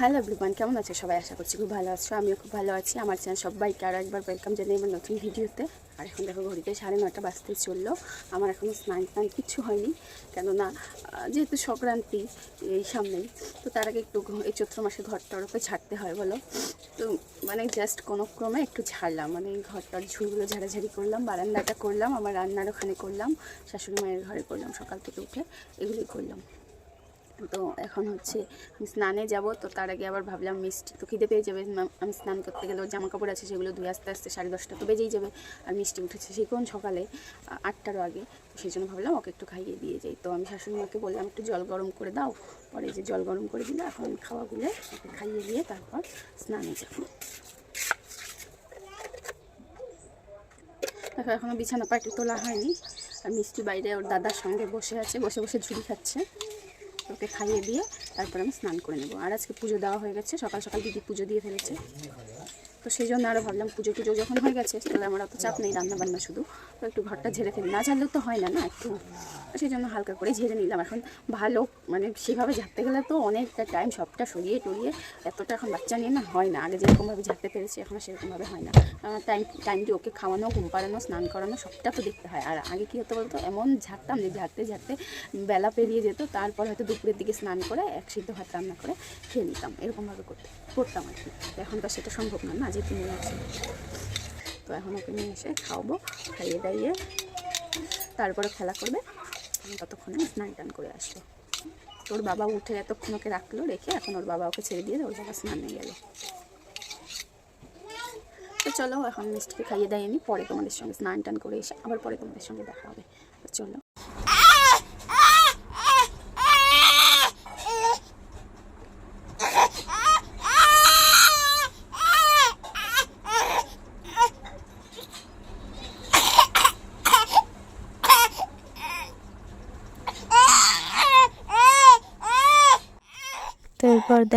Hello everyone, কেমন আছে সবাই? আশা করছি খুব ভালো আছো। আমিও খুব ভালো আছি। আমার চ্যানেল সবাইকে আরও একবার ওয়েলকাম জানাই আমার নতুন ভিডিওতে। আর এখন দেখো ঘড়িতে সাড়ে নটা বাজতে চলল। আমার এখনও স্নান টান কিচ্ছু হয়নি, কেননা যেহেতু সংক্রান্তি এই সামনেই, তো তার আগে একটু এই চৈত্র মাসে ঘরটার উপরে ছাড়তে হয় বলো। তো মানে জাস্ট কোনো ক্রমে একটু ঝাড়লাম। মানে ঘরটার ঝুলগুলো ঝাড়াঝাড়ি করলাম, বারান্দাটা করলাম, আমার রান্নার ওখানে করলাম, শাশুড়ি মায়ের ঘরে করলাম, সকাল থেকে উঠে এগুলোই করলাম। তো এখন হচ্ছে স্নানে যাব, তো তার আগে আবার ভাবলাম মিষ্টি তো খিদে পেয়ে যাবে আমি স্নান করতে গেলেও জামা কাপড় আছে সেগুলো ধুয়ে আস্তে আস্তে সাড়ে দশটা তো বেজেই যাবে, আর মিষ্টি উঠেছে সেই কোন সকালে আটটারও আগে, তো সেই জন্য ভাবলাম ওকে একটু খাইয়ে দিয়ে যাই, তো আমি শাশুড়ি মাকে বললাম একটু জল গরম করে দাও, পরে যে জল গরম করে দিলে, এখন আমি খাওয়াগুলো ওকে খাইয়ে দিয়ে তারপর স্নানে যাব। দেখো এখনও বিছানা পাটি তোলা হয়নি, আর মিষ্টি বাইরে ওর দাদার সঙ্গে বসে আছে, বসে বসে ঝুড়ি খাচ্ছে। ওকে খাইয়ে দিয়ে তারপর আমি স্নান করে নেব। আর আজকে পুজো দেওয়া হয়ে গেছে, সকাল সকাল দিদি পুজো দিয়ে ফেলেছে। তো সেই জন্য আরও ভাবলাম পুজো টুজো যখন হয়ে গেছে, তাহলে আমার অত চাপ নেই রান্না বান্না শুধু। তো একটু ঘরটা ঝেড়ে ফেলি। না ঝাড়লেও তো হয় না না একটু। সেই জন্য হালকা করে ঝেড়ে নিলাম। এখন ভালো মানে সেভাবে ঝাড়তে গেলে তো অনেকটা টাইম সবটা সরিয়ে টরিয়ে এতটা এখন বাচ্চা নিয়ে না হয় না। আগে যেরকমভাবে ঝাড়তে পেরেছি, এখন সেরকমভাবে হয় না। টাইম টাইমটি ওকে খাওয়ানো, ঘুম পাড়ানো, স্নান করানো, সবটা তো দেখতে হয়। আর আগে কী হতো বলতো? এমন ঝাড়তাম যে ঝাড়তে ঝাড়তে বেলা পেরিয়ে যেত, তারপর হয়তো দুপুরের দিকে স্নান করে এক সিদ্ধ ভাত রান্না করে খেয়ে নিতাম। এরকমভাবে করতে, করতাম আর কি। এখন তো সেটা সম্ভব না না? যেহেতু নিয়ে আছে তো এখন ওকে নিয়ে এসে খাওয়াবো, খাইয়ে দাইয়ে তারপরে খেলা করবে। আমি ততক্ষণে স্নান টান করে আসব। তোর বাবা উঠে এতক্ষণ ওকে রাখল, রেখে এখন ওর বাবা ওকে ছেড়ে দিয়ে ওর বাবা স্নানে গেল। তো চলো, এখন মিষ্টিকে খাইয়ে দাইয়ে নি, পরে তোমাদের সঙ্গে স্নান টান করে এসে আবার পরে তোমাদের সঙ্গে দেখা হবে। তো চলো।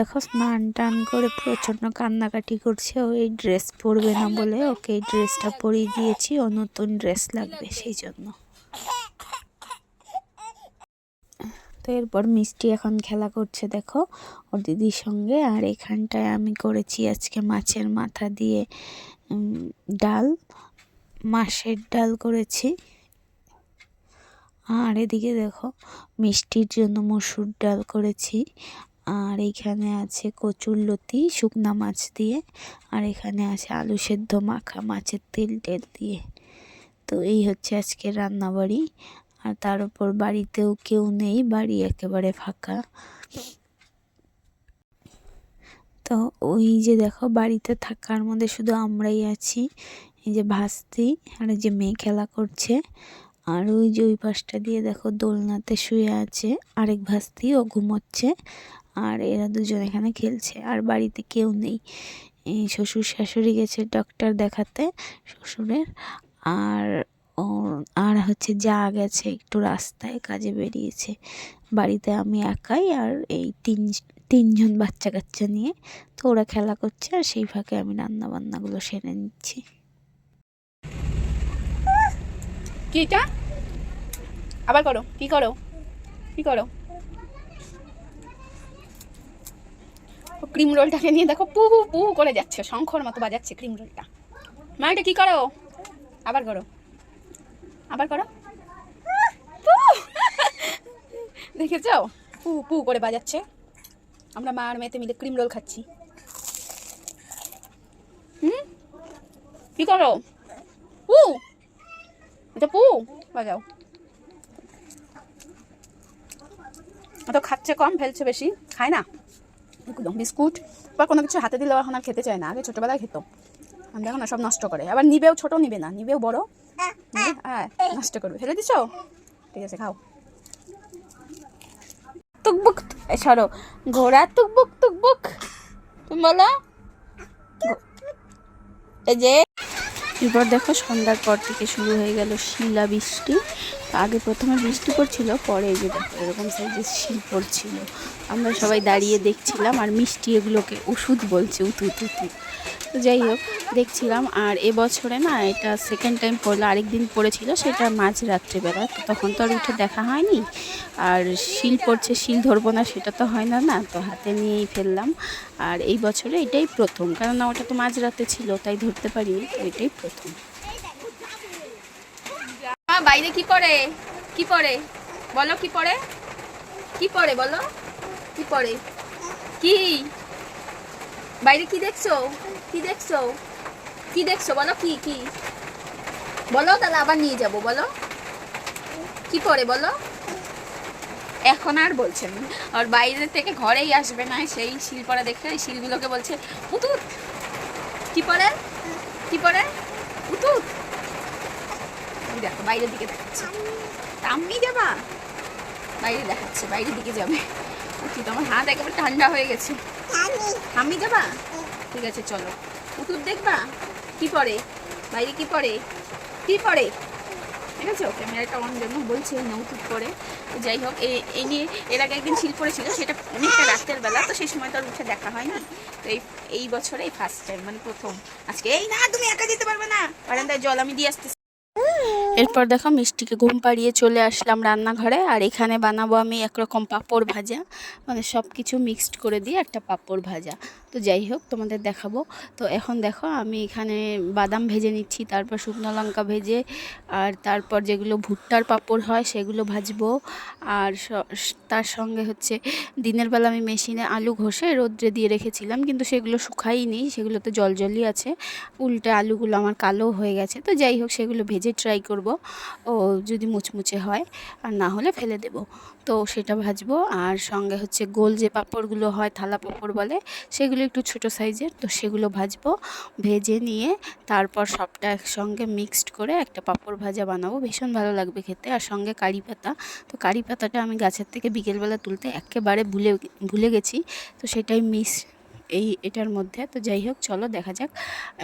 দেখো স্নান টান করে প্রচণ্ড কান্নাকাটি করছে। ও এই ড্রেস পরবে না বলে ওকে এই ড্রেসটা পরিয়ে দিয়েছি, ও নতুন ড্রেস লাগবে সেই জন্য। তো এরপর মিষ্টি এখন খেলা করছে, দেখো, ওর দিদির সঙ্গে। আর এখানটায় আমি করেছি আজকে মাছের মাথা দিয়ে ডাল, মাছের ডাল করেছি। আর এদিকে দেখো, মিষ্টির জন্য মসুর ডাল করেছি। আর এইখানে আছে কচুরলতি শুকনা মাছ দিয়ে। আর এখানে আছে আলু সেদ্ধ মাখা, মাছের তেল টেল দিয়ে। তো এই হচ্ছে আজকে রান্নাবাড়ি। আর তার উপর বাড়িতেও কেউ নেই, বাড়ি একেবারে ফাঁকা। তো ওই যে দেখো, বাড়িতে থাকার মধ্যে শুধু আমরাই আছি। এই যে ভাস্তি আর যে মেয়ে খেলা করছে। আর ওই যে ওই পাশটা দিয়ে দেখো দোলনাতে শুয়ে আছে আরেক ভাস্তি, ও ঘুমোচ্ছে। আর এরা দুজন এখানে খেলছে, আর বাড়িতে কেউ নেই। শ্বশুর শাশুড়ি গেছে ডক্টর দেখাতে শ্বশুরের, আর আর হচ্ছে যা গেছে একটু রাস্তায় কাজে বেরিয়েছে। বাড়িতে আমি একাই আর এই তিন, তিনজন বাচ্চা কাচ্চা নিয়ে তো ওরা খেলা করছে আর সেই ফাঁকে আমি রান্না বান্নাগুলো সেরে নিচ্ছি। কি এটা আবার করো, কি করো? কি করো? ক্রিম রোলটাকে নিয়ে দেখো পুহু পুহু করে যাচ্ছে, শঙ্খর মতো বাজাচ্ছে ক্রিম রোলটা মা, এটা কি করো? আবার করো। আবার করো! দেখেছ? পু পু করে বাজাচ্ছে। আমরা মা আর মেয়েতে মিলে ক্রিম রোল খাচ্ছি। হুম? কী করো? পু! এটা পু! বাজাও। তো খাচ্ছে কম, ফেলছে বেশি। খায় না? বিস্কুট বা কোনো কিছু হাতে দিলেও এখন আর খেতে চায় না। আগে ছোটোবেলায় খেত। দেখো না, সব নষ্ট করে। আবার নিবেও ছোট নিবে না, নিবেও বড়। হ্যাঁ নষ্ট করবে। ফেলে দিছো? ঠিক আছে, খাও। টুকবুক এ, সরো। ঘোড়া টুকবুক টুকবুক তুমি বলো এই যে এরপর দেখো সন্ধ্যার পর থেকে শুরু হয়ে গেল শিলা বৃষ্টি আগে প্রথমে বৃষ্টি পড়ছিল, পরে এই যে দেখো, এরকম সাইজের শিল পড়ছিল। আমরা সবাই দাঁড়িয়ে দেখছিলাম আর মিষ্টি এগুলোকে ওষুধ বলছে, উতু উতু উতু। তো যাই হোক, দেখছিলাম। আর এবছরে না, এটা সেকেন্ড টাইম পড়ল আরেকদিন পড়েছিল, সেটা মাঝ রাত্রিবেলা। তো তখন তো আর উঠে দেখা হয়নি। আর শিল পড়ছে, শিল ধরবো না, সেটা তো হয় না না? তো হাতে নিয়েই ফেললাম। আর এই বছরে এটাই প্রথম। কেননা ওটা তো মাঝরাতে ছিল, তাই ধরতে পারিনি এটাই প্রথম। বাইরে কি পড়ে? কি পড়ে? বলো কি পড়ে? কি পড়ে বলো? কি পড়ে? কি? বাইরে কি দেখছ? কি দেখছ? কি দেখছ? বলো কি কি? বলো তাহলে আবার নিয়ে যাব, বলো। কি পড়ে বলো? এখন আর বলছেন আর বাইরে থেকে ঘরেই আসবে না, সেই শিলপড়া দেখে এই শিলগুলোকে বলছে উতুত কি পরে কি পরে উতুত দেখো বাইরের দিকে দেখাচ্ছে। তা আমি যাবা বাইরে দেখাচ্ছে বাইরের দিকে যাবে। উচিত আমার হাত একেবারে ঠান্ডা হয়ে গেছে। যাবা ঠিক আছে চলো। দেখবা? কি পড়ে বাইরে কি পড়ে কি পড়ে ঠিক আছে ক্যামেরাটা অন জন্য বলছে না উতুর যাই হোক এ- এই নিয়ে এর আগে একদিন শিল পড়েছিল সেটা অনেকটা রাতের বেলা তো সেই সময় তো আর উঠে দেখা হয়নি। তো এই এই বছরে ফার্স্ট টাইম মানে প্রথম। আজকে এই না তুমি একা যেতে পারবে না। বারান্দায় জল আমি দিয়ে আসতেছি। এরপর দেখো মিষ্টিকে ঘুম পাড়িয়ে চলে আসলাম রান্নাঘরে, আর এখানে বানাবো আমি একরকম পাঁপড় ভাজা। মানে সব কিছু মিক্সড করে দিয়ে একটা পাঁপড় ভাজা। তো যাই হোক, তোমাদের দেখাবো। তো এখন দেখো, আমি এখানে বাদাম ভেজে নিচ্ছি, তারপর শুকনো লঙ্কা ভেজে, আর তারপর যেগুলো ভুট্টার পাঁপড় হয় সেগুলো ভাজবো। আর তার সঙ্গে হচ্ছে দিনের বেলা আমি মেশিনে আলু ঘষে রোদ্রে দিয়ে রেখেছিলাম, কিন্তু সেগুলো শুকাইনি সেগুলোতে জল জলই আছে। উল্টে আলুগুলো আমার কালো হয়ে গেছে। তো যাই হোক, সেগুলো ভেজে ট্রাই করব। ও যদি মুচমুচে হয়, আর না হলে ফেলে দেব। তো সেটা ভাজবো। আর সঙ্গে হচ্ছে গোল যে পাঁপড়গুলো হয়, থালা পাঁপড় বলে, সেগুলো একটু ছোট সাইজের, তো সেগুলো ভাজবো। ভেজে নিয়ে তারপর সবটা একসঙ্গে মিক্সড করে একটা পাঁপড় ভাজা বানাবো। ভীষণ ভালো লাগবে খেতে। আর সঙ্গে কারি পাতা। তো কারি পাতাটা আমি গাছের থেকে বিকেলবেলা তুলতে একেবারে ভুলে ভুলে গেছি। তো সেটাই মিস এই এটার মধ্যে। তো যাই হোক, চলো দেখা যাক।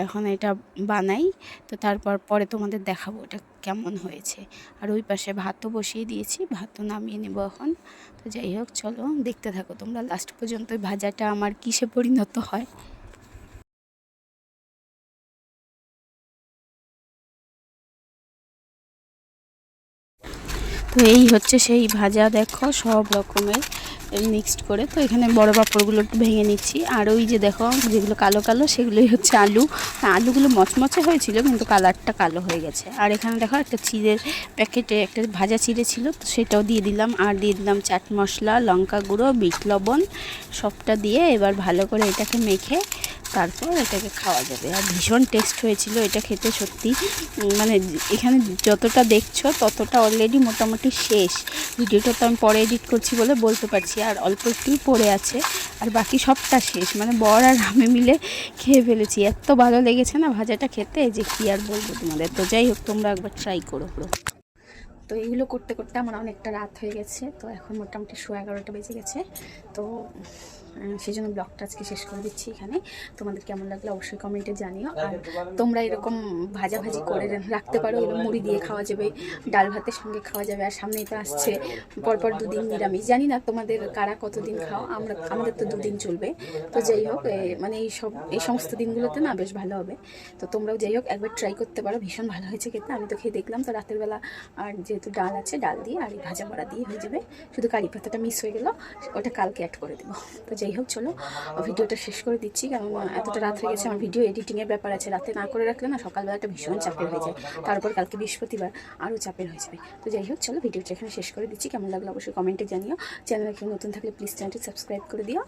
এখন এটা বানাই, তো তারপর পরে তোমাদের দেখাবো এটা কেমন হয়েছে। আর ওই পাশে ভাতও বসিয়ে দিয়েছি, ভাতও নামিয়ে নেব এখন। তো যাই হোক, চলো দেখতে থাকো তোমরা। লাস্ট পর্যন্ত ভাজাটা আমার কিসে পরিণত হয়? তো এই হচ্ছে সেই ভাজা, দেখো, সব রকমের মিক্সড করে। তো এখানে বড় পাঁপড়গুলো একটু ভেঙে নিচ্ছি। আর ওই যে দেখো, যেগুলো কালো কালো, সেগুলোই হচ্ছে আলু। আলুগুলো মচমচে হয়েছিল, কিন্তু কালারটা কালো হয়ে গেছে। আর এখানে দেখো, একটা চিড়ের প্যাকেটে একটা ভাজা চিড়ে ছিল, তো সেটাও দিয়ে দিলাম। আর দিয়ে দিলাম চাট মশলা, লঙ্কা গুঁড়ো, বিট লবণ, সবটা দিয়ে এবার ভালো করে এটাকে মেখে তারপর এটাকে খাওয়া যাবে। আর ভীষণ টেস্ট হয়েছিল এটা খেতে সত্যি। মানে এখানে যতটা দেখছ ততটা অলরেডি মোটামুটি শেষ। ভিডিওটা তো আমি পরে এডিট করছি বলে বলতে পারছি। আর অল্প একটুই পড়ে আছে। আর বাকি সবটা শেষ। মানে বর আর আমি মিলে খেয়ে ফেলেছি। এত ভালো লেগেছে না ভাজাটা খেতে যে কি আর বলব তোমাদের। তো যাই হোক, তোমরা একবার ট্রাই করো তো এইগুলো করতে করতে আমার অনেকটা রাত হয়ে গেছে। তো এখন মোটামুটি শো এগারোটা বেজে গেছে। তো সেই জন্য ব্লগটা আজকে শেষ করে দিচ্ছি এখানে। তোমাদের কেমন লাগল অবশ্যই কমেন্টে জানিও। আর তোমরা এরকম ভাজাভাজি করে রাখতে পারো, এরকম মুড়ি দিয়ে খাওয়া যাবে, ডাল ভাতের সঙ্গে খাওয়া যাবে, আর সামনেই তো আসছে পরপর দুদিন নিরামিষ। জানি না তোমাদের কারা কতদিন খাও, আমরা, আমাদের তো দুদিন চলবে। তো যাই হোক মানে এই সব, এই সমস্ত দিনগুলোতে না বেশ ভালো হবে। তো তোমরাও যাই হোক, একবার ট্রাই করতে পারো, ভীষণ ভালো হয়েছে খেতে। আমি তো খেয়ে দেখলাম তো রাতের বেলা, আর যেহেতু ডাল আছে, ডাল দিয়ে আর এই ভাজা বড়া দিয়ে হয়ে যাবে। শুধু কারি পাতাটা মিস হয়ে গেল, ওটা কালকে অ্যাড করে দেবো। তো যাই হোক, চলো ভিডিওটা শেষ করে দিচ্ছি, কারণ এতটা রাত হয়ে গেছে, আমার ভিডিও এডিটিংয়ের ব্যাপার আছে। রাতে না করে রাখলে না সকালবেলাটা ভীষণ চাপের হয়ে যায়। তারপর কালকে বৃহস্পতিবার আরও চাপের হয়ে যাবে। তো যাই হোক, চলো, ভিডিওটা এখানে শেষ করে দিচ্ছি। কেমন লাগল অবশ্যই কমেন্টে জানিও। চ্যানেলে কেউ নতুন থাকলে প্লিজ চ্যানেলটি সাবস্ক্রাইব করে দিও।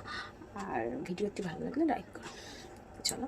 আর ভিডিওটি ভালো লাগলে লাইক করো। চলো।